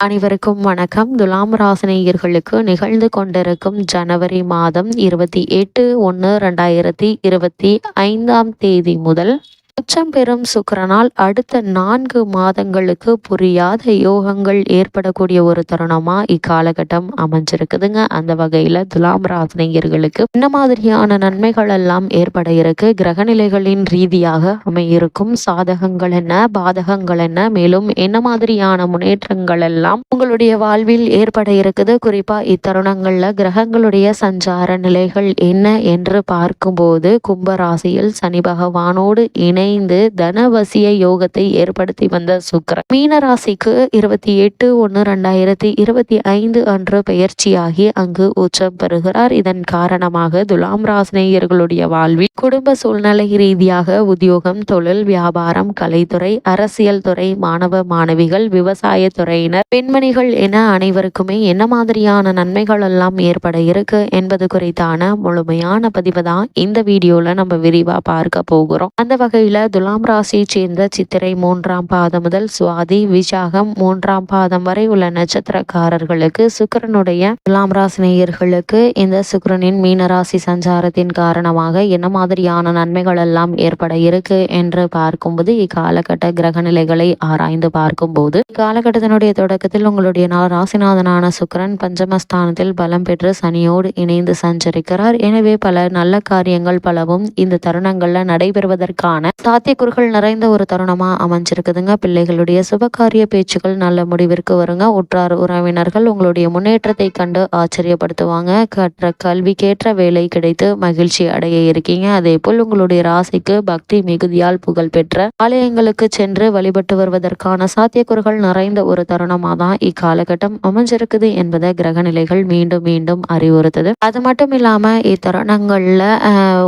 அனைவருக்கும் வணக்கம். துலாம் ராசினியர்களுக்கு நிகழ்ந்து கொண்டிருக்கும் ஜனவரி மாதம் இருபத்தி எட்டு ஒன்று ரெண்டாயிரத்தி இருபத்தி ஐந்தாம் தேதி முதல் உச்சம் பெறும் சுக்கரனால் அடுத்த நான்கு மாதங்களுக்கு புரியாத யோகங்கள் ஏற்படக்கூடிய ஒரு தருணமா இக்காலகட்டம் அமைஞ்சிருக்குதுங்க. அந்த வகையில துலாம் ராசினியர்களுக்கு என்ன மாதிரியான நன்மைகள் எல்லாம் ஏற்பட இருக்கு? கிரகநிலைகளின் ரீதியாக அமையிருக்கும் சாதகங்கள் என்ன? பாதகங்கள் என்ன? மேலும் என்ன மாதிரியான முன்னேற்றங்கள் எல்லாம் உங்களுடைய வாழ்வில் ஏற்பட இருக்குது? குறிப்பா இத்தருணங்கள்ல கிரகங்களுடைய சஞ்சார நிலைகள் என்ன என்று பார்க்கும்போது கும்பராசியில் சனி பகவானோடு இணை இணைந்து தனவசிய யோகத்தை ஏற்படுத்தி வந்த சுக்கரன். மீன ராசிக்கு இருபத்தி எட்டு ஒன்று ரெண்டாயிரத்தி இருபத்தி ஐந்து அன்று பயிற்சியாகி அங்கு உச்சம் பெறுகிறார். இதன் காரணமாக துலாம் ராசினியர்களுடைய வாழ்வில் குடும்ப சூழ்நிலை ரீதியாக உத்தியோகம் தொழில் வியாபாரம் கலைத்துறை அரசியல் துறை மாணவ மாணவிகள் விவசாய துறையினர் பெண்மணிகள் என அனைவருக்குமே என்ன மாதிரியான நன்மைகள் எல்லாம் ஏற்பட இருக்கு என்பது குறித்தான முழுமையான பதிவு தான் இந்த வீடியோல நம்ம விரிவா பார்க்க போகிறோம். அந்த வகையில் துலாம் ராசியை சேர்ந்த சித்திரை மூன்றாம் பாதம் முதல் சுவாதி விசாகம் மூன்றாம் பாதம் வரை உள்ள நட்சத்திரக்காரர்களுக்கு சுக்கரனுடைய துலாம் ராசினியர்களுக்கு இந்த சுக்கரனின் மீனராசி சஞ்சாரத்தின் காரணமாக என்ன மாதிரியான நன்மைகள் எல்லாம் ஏற்பட இருக்கு என்று பார்க்கும்போது இக்காலகட்ட கிரக நிலைகளை ஆராய்ந்து பார்க்கும்போது இக்காலகட்டத்தினுடைய தொடக்கத்தில் உங்களுடைய ராசிநாதனான சுக்கரன் பஞ்சமஸ்தானத்தில் பலம் பெற்று சனியோடு இணைந்து சஞ்சரிக்கிறார். எனவே பல நல்ல காரியங்கள் பலவும் இந்த தருணங்கள்ல நடைபெறுவதற்கான சாத்தியக்கூறுகள் நிறைந்த ஒரு தருணமாக அமைஞ்சிருக்குதுங்க. பிள்ளைகளுடைய சுபகாரிய பேச்சுக்கள் நல்ல முடிவிற்கு வருங்க. உற்றார் உறவினர்கள் உங்களுடைய முன்னேற்றத்தை கண்டு ஆச்சரியப்படுத்துவாங்க. கற்ற கல்விக்கேற்ற வேலை கிடைத்து மகிழ்ச்சி அடைய இருக்கீங்க. அதே போல் உங்களுடைய ராசிக்கு பக்தி மிகுதியால் புகழ் பெற்ற ஆலயங்களுக்கு சென்று வழிபட்டு வருவதற்கான சாத்தியக்கூறுகள் நிறைந்த ஒரு தருணமாக தான் இக்காலகட்டம் அமைஞ்சிருக்குது என்பதை கிரகநிலைகள் மீண்டும் மீண்டும் அறிவுறுத்துது. அது மட்டும் இல்லாமல் இத்தருணங்களில்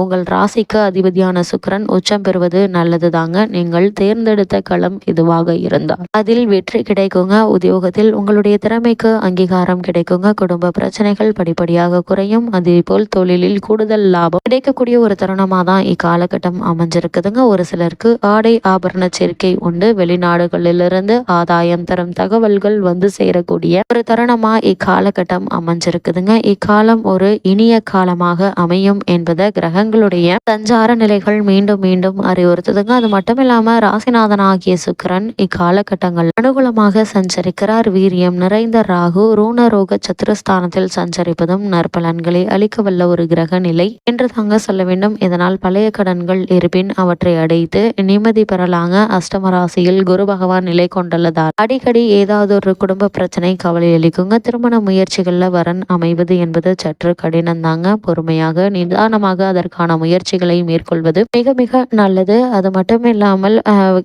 உங்கள் ராசிக்கு அதிபதியான சுக்கரன் உச்சம் பெறுவது நல்லது தாங்க நீங்கள் தேர்ந்தெடுத்த களம் இதுவாக இருந்தால். அதில் வெற்றி கிடைக்குங்க. உத்தியோகத்தில் உங்களுடைய திறமைக்கு அங்கீகாரம் கிடைக்குங்க. குடும்ப பிரச்சனைகள் படிப்படியாக குறையும். அதே போல் தொழிலில் கூடுதல் லாபம் கிடைக்கக்கூடிய ஒரு தருணமாக தான் இக்காலகட்டம் அமைஞ்சிருக்குதுங்க. ஒரு சிலருக்கு ஆடை ஆபரண சேர்க்கை உண்டு. வெளிநாடுகளிலிருந்து ஆதாயம் தரும் தகவல்கள் வந்து சேரக்கூடிய ஒரு தருணமா இக்காலகட்டம் அமைஞ்சிருக்குதுங்க. இக்காலம் ஒரு இனிய காலமாக அமையும் என்பதை கிரகங்களுடைய சஞ்சார நிலைகள் மீண்டும் மீண்டும் அறிவு கொடுத்ததுங்க அது மட்டும் இல்லாம ராசிநாதன் ஆகிய சுக்கரன் இக்காலகட்டங்கள் அனுகூலமாக சஞ்சரிக்கிறார். வீரியம் நிறைந்த ராகு ரூணரோக சத்துரஸ்தானத்தில் சஞ்சரிப்பதும் நற்பலன்களை அளிக்க வல்ல ஒரு கிரக நிலை என்று தாங்க சொல்ல வேண்டும். இதனால் பழைய கடன்கள் இருப்பின் அவற்றை அடைத்து நிம்மதி பெறலாங்க. அஷ்டம ராசியில் குரு பகவான் நிலை கொண்டுள்ளதால் அடிக்கடி ஏதாவது ஒரு குடும்ப பிரச்சனை கவலை அளிக்குங்க. திருமண முயற்சிகள்ல வரன் அமைவது என்பது சற்று கடினம் தாங்க பொறுமையாக நிதானமாக அதற்கான முயற்சிகளை மேற்கொள்வது மிக மிக நல்லது. அது மட்டும் இல்லாமல்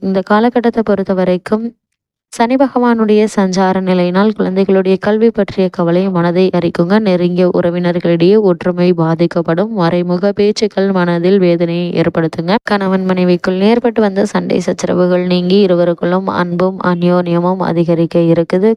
இந்த காலகட்டத்தை பொறுத்த வரைக்கும் சனி பகவானுடைய சஞ்சார நிலையினால் குழந்தைகளுடைய கல்வி பற்றிய கவலை மனதை அறிக்குங்க நெருங்கிய உறவினர்களிடையே ஒற்றுமை பாதிக்கப்படும். மறைமுக பேச்சுக்கள் மனதில் வேதனையை ஏற்படுத்துங்க. கணவன் மனைவிக்குள் ஏற்பட்டு வந்த சண்டை சச்சரவுகள் நீங்கி இருவருக்குள்ளும் அன்பும் அந்யோன்யமும் அதிகரிக்க இருக்குது.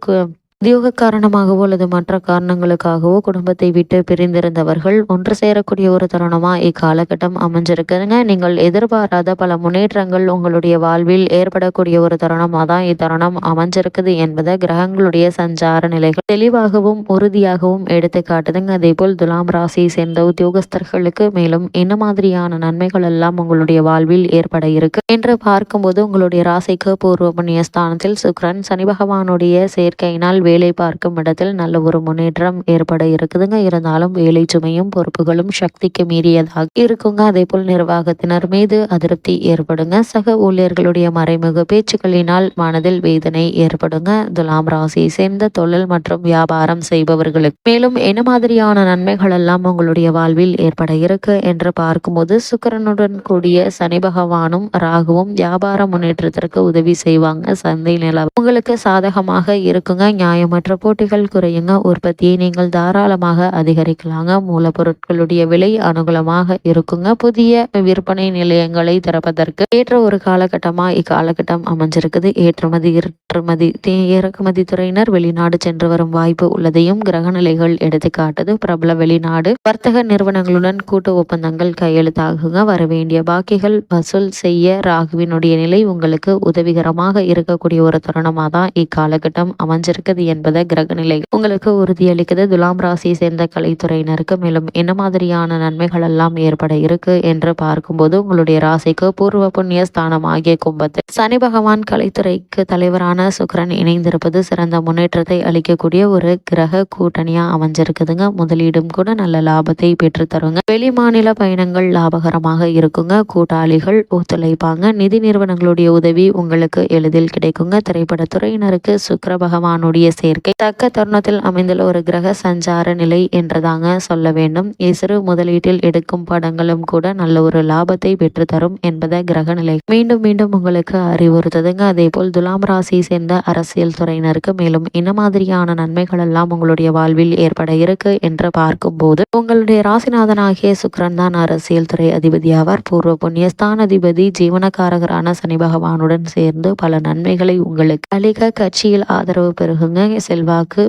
உத்தியோக காரணமாகவோ அல்லது மற்ற காரணங்களுக்காகவோ குடும்பத்தை விட்டு பிரிந்திருந்தவர்கள் ஒன்று சேரக்கூடிய ஒரு தருணமா இக்காலகட்டம் அமைஞ்சிருக்குதுங்க. நீங்கள் எதிர்பாராத பல முன்னேற்றங்கள் உங்களுடைய வாழ்வில் ஏற்படக்கூடிய ஒரு தருணமாக தான் இத்தருணம் அமைஞ்சிருக்குது என்பதை கிரகங்களுடைய சஞ்சார நிலைகள் தெளிவாகவும் உறுதியாகவும் எடுத்து காட்டுதுங்க. அதே போல் துலாம் ராசியை சேர்ந்த உத்தியோகஸ்தர்களுக்கு மேலும் என்ன மாதிரியான நன்மைகள் எல்லாம் உங்களுடைய வாழ்வில் ஏற்பட இருக்கு என்று பார்க்கும்போது உங்களுடைய ராசிக்கு பூர்வ புண்ணிய ஸ்தானத்தில் சுக்ரன் சனி பகவானுடைய சேர்க்கையினால் வேலை பார்க்கும் இடத்தில் நல்ல ஒரு முன்னேற்றம் ஏற்பட இருக்குதுங்க. இருந்தாலும் வேலை சுமையும் பொறுப்புகளும் சக்திக்கு மீறியதாக இருக்குங்க. அதே போல் நிர்வாகத்தினர் மீது அதிருப்தி ஏற்படுங்க. சக ஊழியர்களுடைய மறைமுக பேச்சுக்களினால் மனதில் வேதனை ஏற்படுங்க. துலாம் ராசியை சேர்ந்த தொழில் மற்றும் வியாபாரம் செய்பவர்களுக்கு மேலும் என்ன மாதிரியான நன்மைகள் எல்லாம் உங்களுடைய வாழ்வில் ஏற்பட இருக்கு என்று பார்க்கும்போது சுக்கரனுடன் கூடிய சனி பகவானும் ராகுவும் வியாபார முன்னேற்றத்திற்கு உதவி செய்வாங்க. சந்தை நிலம் உங்களுக்கு சாதகமாக இருக்குங்க. நியாய நியாயமற்ற போட்டிகள் குறையுங்க. உற்பத்தியை நீங்கள் தாராளமாக அதிகரிக்கலாங்க. மூலப்பொருட்களுடைய விலை அனுகூலமாக இருக்குங்க. புதிய விற்பனை நிலையங்களை திறப்பதற்கு ஏற்ற ஒரு காலகட்டமா இக்காலகட்டம் அமைஞ்சிருக்குது. ஏற்றுமதி ஏற்றுமதி இறக்குமதி துறையினர் வெளிநாடு சென்று வரும் வாய்ப்பு உள்ளதையும் கிரகநிலைகள் எடுத்துக்காட்டுது பிரபல வெளிநாடு வர்த்தக நிறுவனங்களுடன் கூட்டு ஒப்பந்தங்கள் கையெழுத்தாகுங்க வரவேண்டிய பாக்கிகள் வசூல் செய்ய ராகுவினுடைய நிலை உங்களுக்கு உதவிகரமாக இருக்கக்கூடிய ஒரு தருணமாக தான் இக்காலகட்டம் அமைஞ்சிருக்குது என்பதை கிரகநிலை உங்களுக்கு உறுதியளிக்குது. துலாம் ராசியை சேர்ந்த கலைத்துறையினருக்கு மேலும் என்ன மாதிரியான நன்மைகள் எல்லாம் ஏற்பட இருக்கு என்று பார்க்கும்போது உங்களுடைய ராசிக்கு பூர்வ புண்ணிய ஸ்தானம் ஆகிய கும்பத்தில் சனி பகவான் கலைத்துறைக்கு தலைவரான சுக்கரன் இணைந்திருப்பது சிறந்த முன்னேற்றத்தை அளிக்கக்கூடிய ஒரு கிரக கூட்டணியா அமைஞ்சிருக்குதுங்க. முதலீடும் கூட நல்ல லாபத்தை பெற்று தருங்க வெளி மாநில பயணங்கள் லாபகரமாக இருக்குங்க. கூட்டாளிகள் ஒத்துழைப்பாங்க. நிதி நிறுவனங்களுடைய உதவி உங்களுக்கு எளிதில் கிடைக்குங்க. திரைப்படத்துறையினருக்கு சுக்கர பகவானுடைய சேர்க்கை தக்க தருணத்தில் அமைந்துள்ள ஒரு கிரக சஞ்சார நிலை என்றுதாங்க சொல்ல வேண்டும். சிறு முதலீட்டில் எடுக்கும் படங்களும் கூட நல்ல ஒரு லாபத்தை பெற்று தரும் என்பதை கிரக நிலை மீண்டும் மீண்டும் உங்களுக்கு அறிவுறுத்துதுங்க. அதே போல் துலாம் ராசி சேர்ந்த அரசியல் துறையினருக்கு மேலும் என்ன மாதிரியான நன்மைகள் எல்லாம் உங்களுடைய வாழ்வில் ஏற்பட இருக்கு என்று பார்க்கும்போது உங்களுடைய ராசிநாதனாகிய சுக்ரன் தான் அரசியல் துறை அதிபதி ஆவார் பூர்வ புண்ணியஸ்தான் அதிபதி ஜீவனக்காரகரான சனி பகவானுடன் சேர்ந்து பல நன்மைகளை உங்களுக்கு அளிக்க கட்சியில் ஆதரவு பெருகுங்க. செல்வாக்கு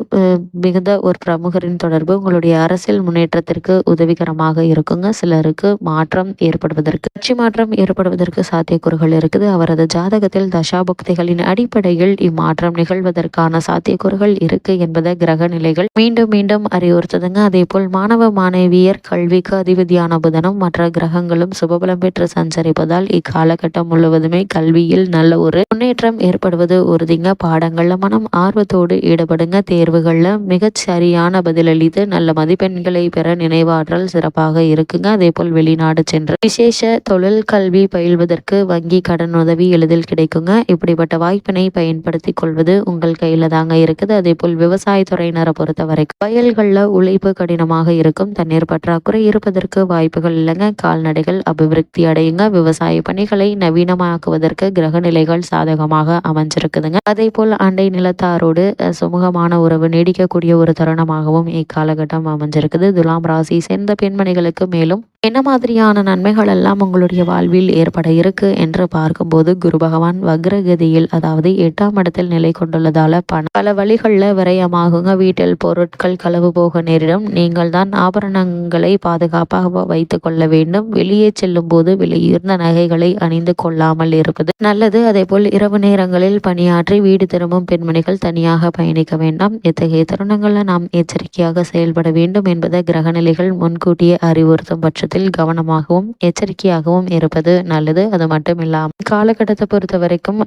மிகுந்த ஒரு பிரமுகரின் தொடர்பு உங்களுடைய அரசியல் முன்னேற்றத்திற்கு உதவிகரமாக இருக்குங்க. சிலருக்கு மாற்றம் ஏற்படுவதற்கு கட்சி மாற்றம் ஏற்படுவதற்கு சாத்தியக்கூறுகள் இருக்குது. அவரது ஜாதகத்தில் தசாபக்திகளின் அடிப்படையில் இம்மாற்றம் நிகழ்வதற்கான சாத்தியக்கூறுகள் இருக்கு என்பதை கிரக நிலைகள் மீண்டும் மீண்டும் அறிவுறுத்துதுங்க. அதே போல் மாணவ மாணவியர் கல்விக்கு அதிபதியான புதனும் மற்ற கிரகங்களும் சுபபலம் பெற்று சஞ்சரிப்பதால் இக்காலகட்டம் முழுவதுமே கல்வியில் நல்ல ஒரு முன்னேற்றம் ஏற்படுவது உறுதிங்க. பாடங்கள்ல மனம் ஆர்வத்தோடு ஈடுபடுங்க. தேர்வுகள்ல மிகச் சரியான பதிலளித்து நல்ல மதிப்பெண்களை பெற நினைவாற்றல் சிறப்பாக இருக்குங்க. அதே போல் வெளிநாடு சென்று விசேஷ தொழில் கல்வி பயில்வதற்கு வங்கி கடன் உதவி எளிதில் கிடைக்குங்க. இப்படிப்பட்ட வாய்ப்பினை பயன்படுத்தி கொள்வது உங்கள் கையில தாங்க இருக்குது. அதே போல் விவசாயத்துறையினரை பொறுத்த வரைக்கும் வயல்களில் உழைப்பு கடினமாக இருக்கும். தண்ணீர் பற்றாக்குறை இருப்பதற்கு வாய்ப்புகள் இல்லைங்க. கால்நடைகள் அபிவிருத்தி அடையுங்க. விவசாய பணிகளை நவீனமாக்குவதற்கு கிரக நிலைகள் சாதகமாக அமைஞ்சிருக்குதுங்க. அதே போல் அண்டை நிலத்தாரோடு சுமூகமான உறவு நீடிக்கக்கூடிய ஒரு தருணமாகவும் இக்காலகட்டம் அமைஞ்சிருக்குது. துலாம் ராசி சேர்ந்த பெண்மணிகளுக்கு மேலும் என்ன மாதிரியான நன்மைகள் எல்லாம் உங்களுடைய வாழ்வில் ஏற்பட இருக்கு என்று பார்க்கும்போது குரு பகவான் வக்ரகதியில் அதாவது எட்டாம் இடத்தில் நிலை கொண்டுள்ளதால பணம் பல வழிகளில் விரயமாகுங்க. வீட்டில் பொருட்கள் களவு போக நேரிடும். நீங்கள் தான் ஆபரணங்களை பாதுகாப்பாக வைத்து கொள்ள வேண்டும். வெளியே செல்லும் போது விலையுயர்ந்த நகைகளை அணிந்து கொள்ளாமல் இருப்பது நல்லது. அதே போல் இரவு நேரங்களில் பணியாற்றி வீடு திரும்பும் பெண்மணிகள் தனியாக பயணிக்க வேண்டாம். இத்தகைய தருணங்களில் நாம் எச்சரிக்கையாக செயல்பட வேண்டும் என்பதை கிரகநிலைகள் முன்கூட்டியே அறிவுறுத்தும் பட்சத்தில் விஷயத்தில் கவனமாகவும் எச்சரிக்கையாகவும் இருப்பது நல்லது. அது மட்டும் இல்லாமல் காலகட்டத்தை பொறுத்த வரைக்கும்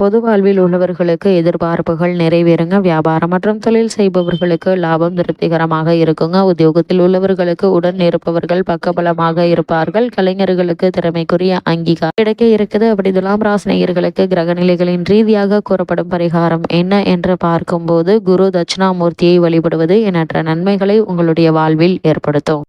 பொது வாழ்வில் உள்ளவர்களுக்கு எதிர்பார்ப்புகள் நிறைவேறுங்க. வியாபாரம் மற்றும் தொழில் செய்பவர்களுக்கு லாபம் திருப்திகரமாக இருக்குங்க. உத்தியோகத்தில் உள்ளவர்களுக்கு உடன் இருப்பவர்கள் பக்கபலமாக இருப்பார்கள். கலைஞர்களுக்கு திறமைக்குரிய அங்கீகாரம் கிடைக்க இருக்குது. அப்படி துலாம் ராசினியர்களுக்கு கிரகநிலைகளின் ரீதியாக கூறப்படும் பரிகாரம் என்ன என்று பார்க்கும்போது குரு தட்சிணாமூர்த்தியை வழிபடுவது எண்ணற்ற நன்மைகளை உங்களுடைய வாழ்வில் ஏற்படுத்தும்.